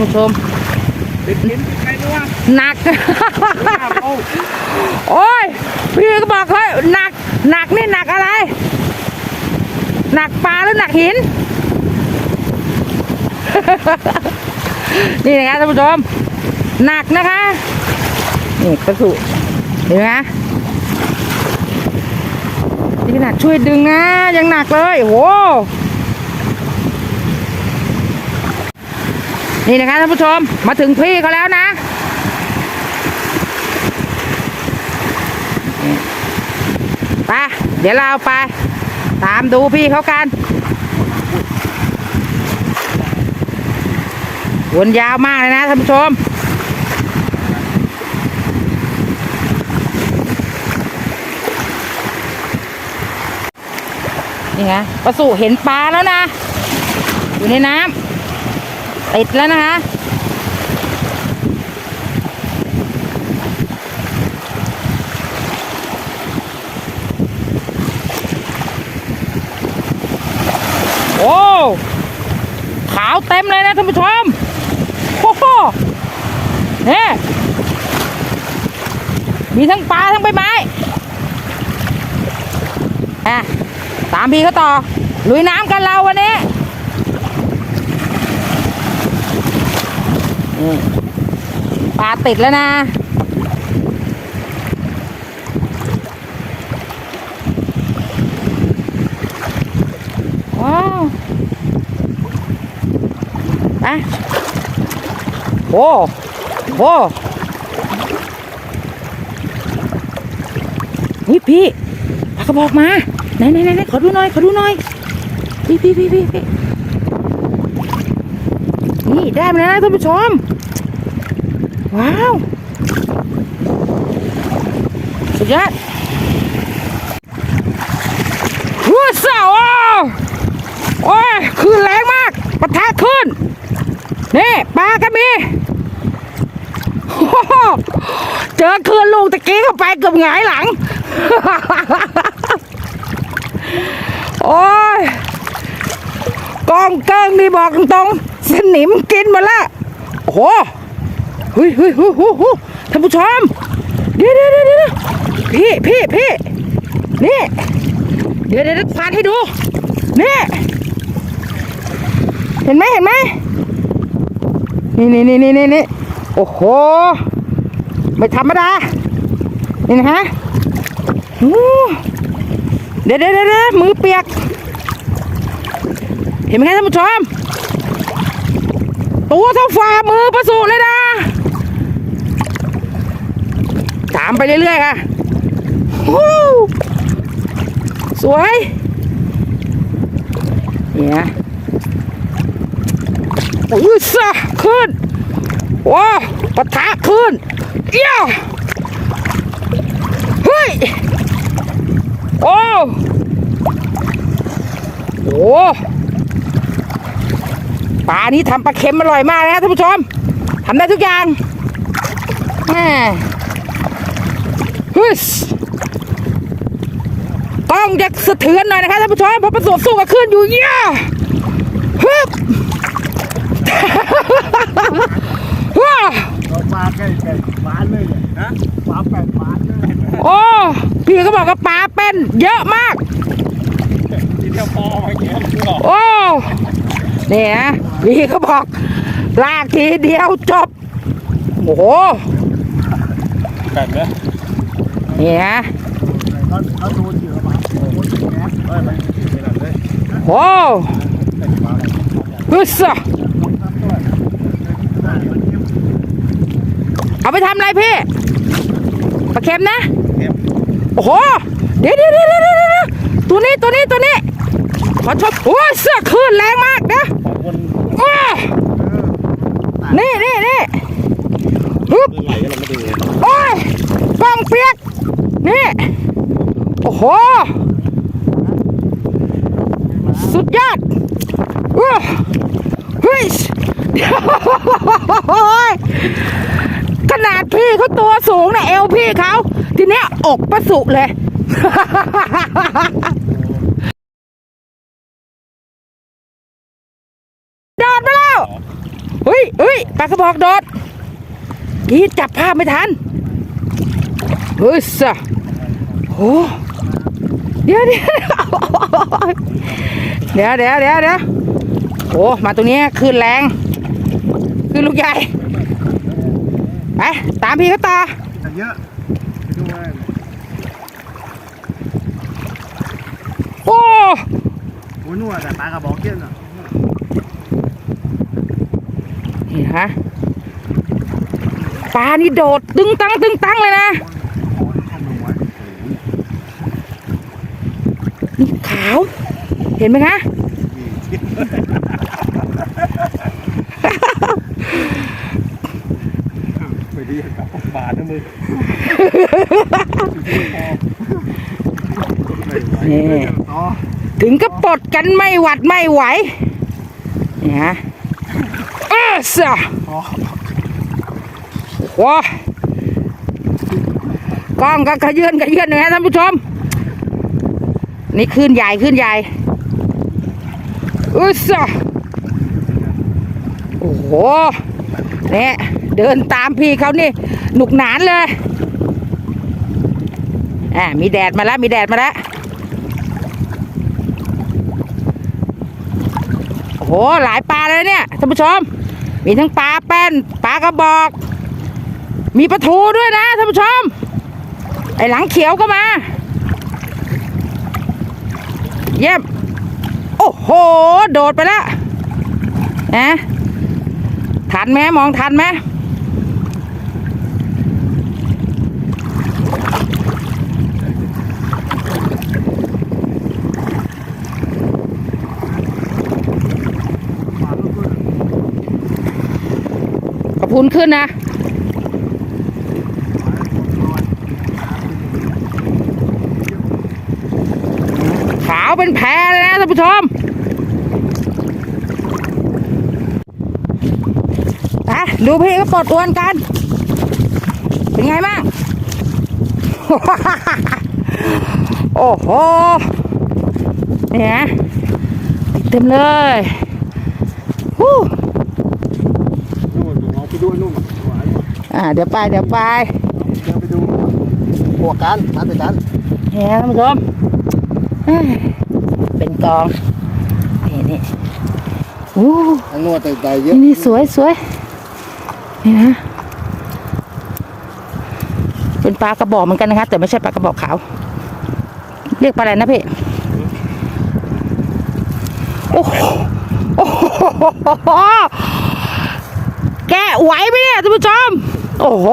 นี่นะท่านผู้ชมติดหินติดใครด้วยหนักห้าโลโอ้ย พี่ก็บอกเฮ้ยหนัก หนักนี่หนักอะไร หนักปลาหรือหนักหิน นี่นะคะท่านผู้ชม หนักนะคะ นี่กระสุเห็นไหมนี่ขนาดช่วยดึงนะ ยังหนักเลยโอ้โห นี่นะคะท่านผู้ชมมาถึงพี่เขาแล้วนะ ไป เดี๋ยวเราไป ตามดูพี่เขากัน วนยาวมากเลยนะท่านผู้ชมนี่ไงประสูเห็นปลาแล้วนะ อยู่ในน้ำ ติดแล้วนะคะ โอ้ขาวเต็มเลยนะท่านผู้ชมโอ้โหนี่มีทั้งปลาทั้งใบไม้อะตามพี่เขาต่อลุยน้ำกันเราวันนี้ นี่ปลาติดแล้วนะ ว้าวไปโอ้โหนี่พี่ปลากระบอกมาไหนไหนไหนไหนขอดูหน่อย ขอดูหน่อย พี่พี่พี่พี่พี่ นี่ได้มาแล้วท่านผู้ชม ว้าว สุดยอดว้าวสาวโอ้ยคลื่นแรงมากปะทะขึ้น นี่ปลาก็มีเจอคืนลูกตะกี้เข้าไปเกือบหงายหลัง โอ้ย กองเกิ้งนี่บอกตรงๆสนิมกินมาละโอ้โหเฮ้ยเฮ้ยเฮ้ยเฮ้ยเฮ้ยท่านผู้ชมเดี๋ยวเดี๋ยวเดี๋ยวเดี๋ยวพี่พี่พี่นี่เดี๋ยวเดี๋ยวเดี๋ยวควานให้ดูนี่เห็นไหมเห็นไหมนี่นี่นี่นี่นี่โอ้โหไม่ธรรมดานี่นะฮะอู้เดี๋ยวเดี๋ยวเดี๋ยวเดี๋ยวมือเปียก เห็นไหมครับท่านผู้ชมตัวเท่าฝ่ามือประสูเลยนะตามไปเรื่อยๆค่ะวู้สวยเนี่ยอุ้ยซะขึ้นว้าวปะทะขึ้นเอี้ยเฮ้ยโอ้โห ปลานี้ทำปลาเค็มอร่อยมากนะท่านผู้ชมทำได้ทุกอย่างแม่ฮึสต้องจะสะเทือนหน่อยนะคะท่านผู้ชมเพราะประสบสู้กับคลื่นอยู่เยี่ยฮึบว้าเราปลาใกล้ใกล้ปลาเลยเนี่ยฮะปลาแปดปลาเลยโอ้พี่ก็บอกว่าปลาเป็นเยอะมากทีเดียวพอมาเงี้ยคือหรอโอ้ เนี่ยพี่ก็บอก ลากทีเดียวจบ โอ้โหแบบเนี้ยเนี่ยเขาเขาดูเสือมาโอ้โหแก๊สเฮ้ยมันขนาดเลยโอ้ฮึสะเอาไปทำอะไรพี่ปลาเค็มนะเค็มโอ้โหเดี๋ยวเดี๋ยวเดี๋ยวเดี๋ยวเดี๋ยวตัวนี้ตัวนี้ตัวนี้ขอชมโอ้ยเสื้อคลื่นแรงมากนะของคนว้า นี่นี่นี่ฮึบเรือไหลกันเราไม่ดูเลยโอ้ยป้องเปียก นี่ โอ้โห สุดยอดเฮ้ยขนาดพี่เขาตัวสูงนะเอวพี่เขา ทีเนี้ยอกประสุเลยโดดมาแล้ว เฮ้ยเอ้ยปลากระบอกโดดกรีดจับภาพไม่ทันเฮ้ยสะโอ้เดี๋ยวเดี๋ยวเดี๋ยวเดี๋ยวเดี๋ยวเดี๋ยวโอ้มาตรงนี้คลื่นแรงคลื่นลูกใหญ่ไปตามพี่เขาต่อแต่เยอะไปดูว่าโอ้โอ้ยนวดแต่ปลากระบอกเกี้ยนอะ นี่ฮะปลานี่โดดตึงตังตึงตังเลยนะอ๋อที่เข้ามาไว้นี่ขาว เห็นไหมคะไปดีกับบาทนะมึงนี่ต่อถึงก็ปลดกันไม่หวัดไม่ไหวนี่ฮะ เสะต่อว้ากล้องก็ขยื่นขยื่นนะฮะท่านผู้ชม นี่ขึ้นใหญ่ขึ้นใหญ่อุยสโอ้โหเนี่ยเดินตามพี่เขานี่หนุกหนานเลยอ่ามีแดดมาแล้วมีแดดมาแล้วโอ้โหหลายปลาเลยเนี่ยท่านผู้ชม มีทั้งปลาแป้นปลากระบอก มีปลาทูด้วยนะท่านผู้ชม ไอหลังเขียวก็มา เยี่ยม โอ้โห โดดไปแล้วนะทันไหมมองทันไหม พุ่นขึ้นนะ ขาวเป็นแพรเลยนะท่านผู้ชมอะดูพี่ก็ปลดอวนกัน เป็นไงบ้าง โอ้โห เนี่ยเต็มเลยฮู้ นเราไปดูนู่นอ่าเดี๋ยวไปเดี๋ยวไปเดี๋ยวไปดูหัวกันมาแต่กันเนี่ยท่านผู้ชมเอ้ยเป็นกองนี่นี่โอ้ทั้งนวดแต่ใจเยอะนี่นี่สวยสวยนี่นะเป็นปลากระบอกเหมือนกันนะคะแต่ไม่ใช่ปลากระบอกขาว เรียกปลาอะไรนะพี่โอ้โหโอ้โห แกะไหวไหมเนี่ยท่านผู้ชม โอ้โห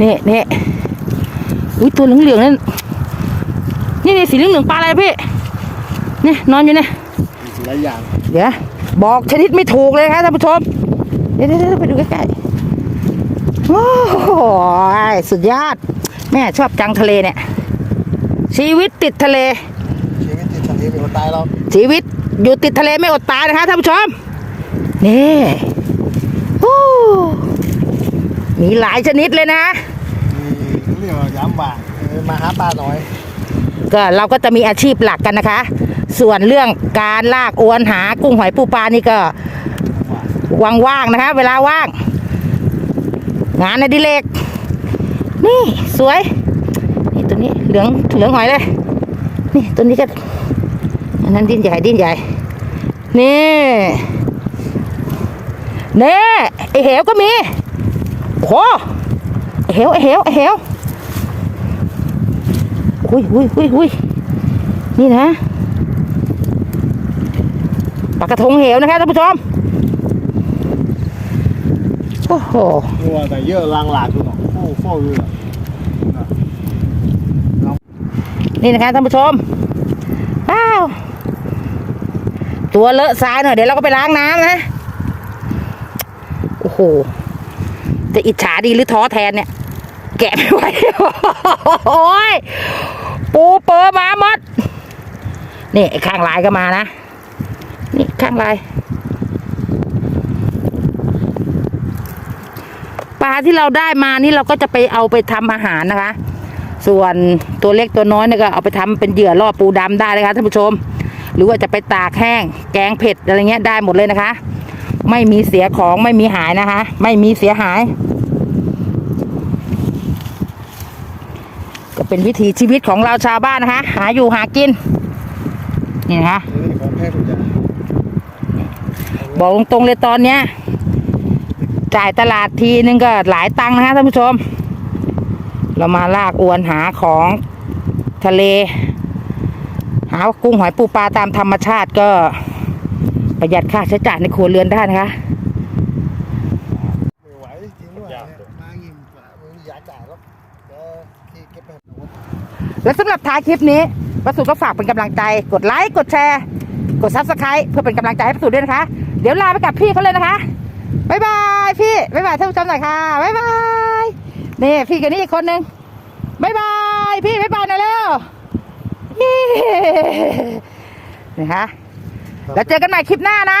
นี่นี่อุ้ยตัวเหลืองๆนั่นนี่นี่สีเหลืองๆปลาอะไรพี่เนี่ยนอนอยู่เนี่ยหลายอย่างเดี๋ยวบอกชนิดไม่ถูกเลยครับท่านผู้ชมเดี๋ยวเดี๋ยวเดี๋ยวไปดูใกล้ๆโอ้โหสุดยอด แม่ชอบจังทะเลเนี่ย ชีวิตติดทะเล ชีวิตติดทะเลเป็นคนตายเราชีวิตอยู่ติดทะเลไม่อดตายนะคะท่านผู้ชม นี่โอ้ มีหลายชนิดเลยนะเขาเรียกว่าย้ำบ่ามาหาปลาหน่อย ก็เราก็จะมีอาชีพหลักกันนะคะ ส่วนเรื่องการลากอวนหากุ้งหอยปูปลานี่ก็ว่างๆนะคะ เวลาว่าง งานในดิเลกนี่สวย นี่ตัวนี้เหลืองเหลืองหอยเลย นี่ตัวนี้ก็อันนั้นดิ้นใหญ่ดิ้นใหญ่ นี่เน่ไอเหวก็มี โอ้โหไอเหวไอเหวไอเหวอุ้ยอุ้ยอุ้ยอุ้ยนี่นะปลากระทงเหวนะคะท่านผู้ชมโอ้โหนวดแต่เยอะลางหลากอยู่หรอกโอ้โหเลยนี่นะคะท่านผู้ชมว้าวตัวเลอะทรายหน่อยเดี๋ยวเราก็ไปล้างน้ำนะ โอ้โห จะอิจฉาดีหรือท้อแทนเนี่ย แกะไม่ไหวโอ้ยปูเปอร์มาหมด นี่ข้างลายก็มานะ นี่ข้างลายปลาที่เราได้มานี่เราก็จะไปเอาไปทำอาหารนะคะ ส่วนตัวเล็กตัวน้อยเนี่ยก็เอาไปทำเป็นเหยื่อล่อปูดำได้เลยค่ะท่านผู้ชม หรือว่าจะไปตากแห้ง แกงเผ็ดอะไรเงี้ยได้หมดเลยนะคะ ไม่มีเสียของไม่มีหายนะคะ ไม่มีเสียหาย ก็เป็นวิถีชีวิตของเราชาวบ้านนะคะ หาอยู่หากิน นี่นะคะนี่ของแพทย์คุณจะบอกตรงๆเลยตอนเนี้ย จ่ายตลาดทีนึงก็หลายตังค์นะคะท่านผู้ชม เรามาลากอวนหาของทะเล หากุ้งหอยปูปลาตามธรรมชาติก็ ประหยัดค่าใช้จ่ายในครัวเรือนได้นะคะ ไม่ไหวจริงด้วยมายิ้มมึงอยากจ่ายแล้วแกที่เก็บไปหนูและสำหรับท้ายคลิปนี้ประสูก็ฝากเป็นกำลังใจ กดไลค์ กดแชร์ กดซับสไคร b ์เพื่อเป็นกำลังใจให้ประสูด้วยนะคะ เดี๋ยวลาไปกับพี่เขาเลยนะคะบ๊ายบายพี่บ๊ายบายท่านผู้ชมหน่อยค่ะบ๊ายบายนี่พี่กับนี่อีกคนนึงบ๊ายบายพี่บ๊ายบายหน่อยเร็วเย้นี่ฮะ แล้วเจอกันใหม่คลิปหน้านะ